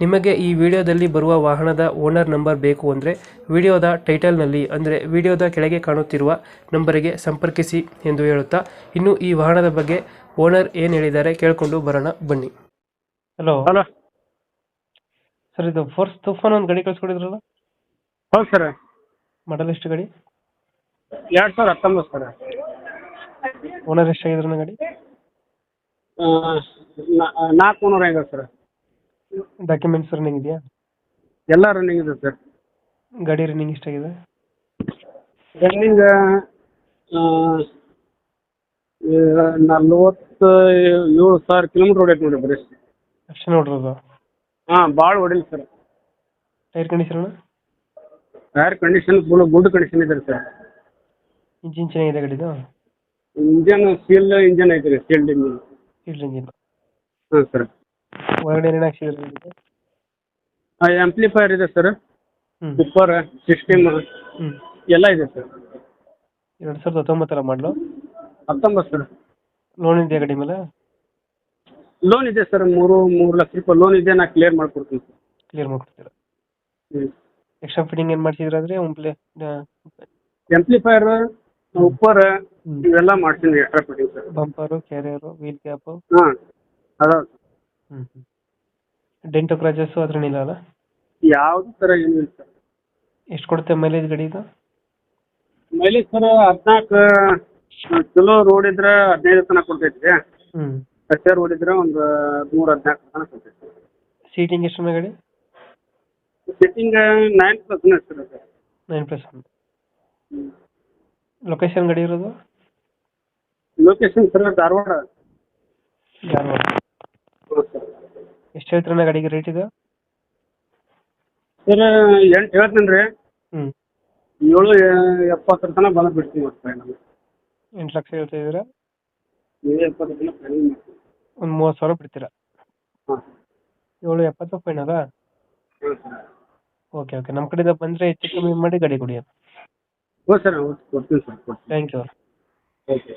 ನಿಮಗೆ ಈ ವಿಡಿಯೋದಲ್ಲಿ ಬರುವ ವಾಹನದ ಓನರ್ ನಂಬರ್ ಬೇಕು ಅಂದರೆ ವಿಡಿಯೋದ ಟೈಟಲ್ನಲ್ಲಿ ಅಂದರೆ ವಿಡಿಯೋದ ಕೆಳಗೆ ಕಾಣುತ್ತಿರುವ ನಂಬರಿಗೆ ಸಂಪರ್ಕಿಸಿ ಎಂದು ಹೇಳುತ್ತಾ ಇನ್ನು ಈ ವಾಹನದ ಬಗ್ಗೆ ಓನರ್ ಏನು ಹೇಳಿದ್ದಾರೆ ಕೇಳಿಕೊಂಡು ಬರೋಣ ಬನ್ನಿ. ಹಲೋ. ಹಲೋ. ಸರ್ ಇದು ಫೋರ್ಸ್ ತುಫಾನ್ ಒಂದು ಗಾಡಿ ಕಳಿಸ್ಕೊಡಿದ್ರಲ್ಲ? ಹೌದು ಸರ್. ಮಾಡಲ್ ಎಷ್ಟು ಗಾಡಿ? ಎರಡು ಸಾವಿರ ಹತ್ತೊಂಬತ್ತು ಸರ್. ಓನರ್ ಎಷ್ಟಾಗಿದ್ರು ಗಾಡಿ? ನಾಲ್ಕು ನೂರ ಐವತ್ತು ಸರ್. ಡಾಕ್ಯುಮೆಂಟ್ಸ್ ರನ್ನಿಂಗ್ ಇದೆಯಾ? ಎಲ್ಲ ರನ್ನಿಂಗ್ ಇದೆ ಸರ್ ಗಾಡಿ ರನ್ನಿಂಗ್ ಎಷ್ಟಾಗಿದೆ? ರನ್ನಿಂಗ್ ನಲ್ವತ್ತು ಏಳು ಸಾವಿರ ಕಿಲೋಮೀಟರ್ ಹೊಡೈತೆ ನೋಡಿ ಬರೀ. ಅಷ್ಟೇ ನೋಡಿರೋದು? ಹಾಂ ಭಾಳ ಹೊಡಿಲ್ಲ sir tyre condition air condition full good condition ಇದೆ ಸರ್ ಇಂಜಿನ್ ಚೆನ್ನಾಗಿದೆ ಗಾಡಿದು? ಇಂಜನ್ ಸೀಲ್ ಇಂಜನ್ ಐತೆ ರೀ ಸೀಲ್ಡ್ ಇಂಜಿನ್ ಸೀಲ್ಡ್ ಇಂಜಿನ್ ಹಾಂ ಸರ್ ಹೊರಗಡೆ ಏನೇನು ಹಾಕ್ಸಿದ್ರೆ ಗಾಡಿಗೆ ಆಂಪ್ಲಿಫೈರ್ ಇದೆ ಸರ್ ಸೂಪರ್ ಕುಪ್ಪರ್ ಸಿಸ್ಟಮ್ ಎಲ್ಲ ಇದೆ ಸರ್ ಎರಡು ಸಾವಿರದ ಹತ್ತೊಂಬತ್ತರ ಮಾಡಲು ಹತ್ತೊಂಬತ್ತು ಸರ್ ಲೋನ್ ಇದೆಯಾ ಗಾಡಿ ಮೇಲೆ? ಲೋನ್ ಇದೆ ಸರ್ ಮೂರು ಮೂರು ಲಕ್ಷ ರೂಪಾಯಿ ಲೋನ್ ಇದೆ ನಾ ಕ್ಲಿಯರ್ ಮಾಡ್ಕೊಡ್ತೀನಿ ಸರ್ ಕ್ಲಿಯರ್ ಮಾಡ್ಕೊಡ್ತೀರಾ? ಹ್ಞೂ ಎಕ್ಸ್ಟ್ರಾ ಫಿಟ್ಟಿಂಗ್ ಏನು ಮಾಡ್ಸಿದ್ರೆ ಅಂದರೆ ಒಂಪ್ಲೆ ಎಂಪ್ಲಿಫೈರ್ ಉಪ್ಪರ್ ಹ್ಮ್. ಇವೆಲ್ಲ ಮಾಡ್ತೀನಿ extra fitting sir bumper carrier wheel cap ಹಾಂ ಅದಾವ ಡೆಂಟು ಕ್ರಾಚಸ್ಸು ಅದ್ರೇನಿಲ್ಲ ಅಲ್ಲ? ಯಾವುದು ತರ ಏನು ಸರ್ ಎಷ್ಟು ಕೊಡುತ್ತೆ ಮೈಲೇಜ್ ಗಾಡಿ ಇದು ಮೈಲೇಜ್ ಸರ್ ಹದಿನಾಲ್ಕು ಚಲೋ ರೋಡ್ ಇದ್ರೆ ಹದಿನೈದು ತನಕ ಕೊಡ್ತೈತಿ. ಹ್ಞೂ ಕಚ್ಚಾ ರೋಡ್ ಇದ್ರೆ ಒಂದು ಮೂರು ಹದಿನಾಲ್ಕು ತನಕ ಕೊಡ್ತೈತಿ. ಸೀಟಿಂಗ್ ಎಷ್ಟು ಗಾಡಿ? Seating nine plus sir nine plus one location ಗಾಡಿ ಇರೋದು? Location sir Dharwad. ಧಾರವಾಡ. ಎಷ್ಟು ಹೇಳ್ತೀರಣ್ಣ ಗಾಡಿಗೆ ರೇಟ್ ಇದು? ಸರ್ ಎಂಟು ಹೇಳ್ತೀನಿ ರೀ. ಹ್ಞೂ ಏಳು ಎಪ್ಪತ್ತರ ತನಕ ಬಂದು ಬಿಡ್ತೀನಿ ಮತ್ತೆ ಫೈನಲ್ ಎಂಟು ಲಕ್ಷ ಹೇಳ್ತಾ ಇದ್ದೀರಾ? ಏಳು ಎಪ್ಪತ್ತರ ತನಕ ಫೈನಲ್ ಮಾಡ್ತೀನಿ ಒಂದು ಮೂವತ್ತು ಸಾವಿರ ಬಿಡ್ತೀರಾ? ಹಾಂ. ಏಳು ಎಪ್ಪತ್ತು ಫೈನಲ್ಲ ಅದ ಸರ್. ಓಕೆ ಓಕೆ ನಮ್ಮ ಕಡೆಯಿಂದ ಬಂದ್ರೆ ಹೆಚ್ಚು ಕಮ್ಮಿ ಮಾಡಿ ಗಾಡಿ ಕೊಡಿ ಸರ್ ಹೌದು ಕೊಡ್ತೀನಿ ಸರ್ ಕೊಡ್ತೀನಿ ಥ್ಯಾಂಕ್ ಯು ಓಕೆ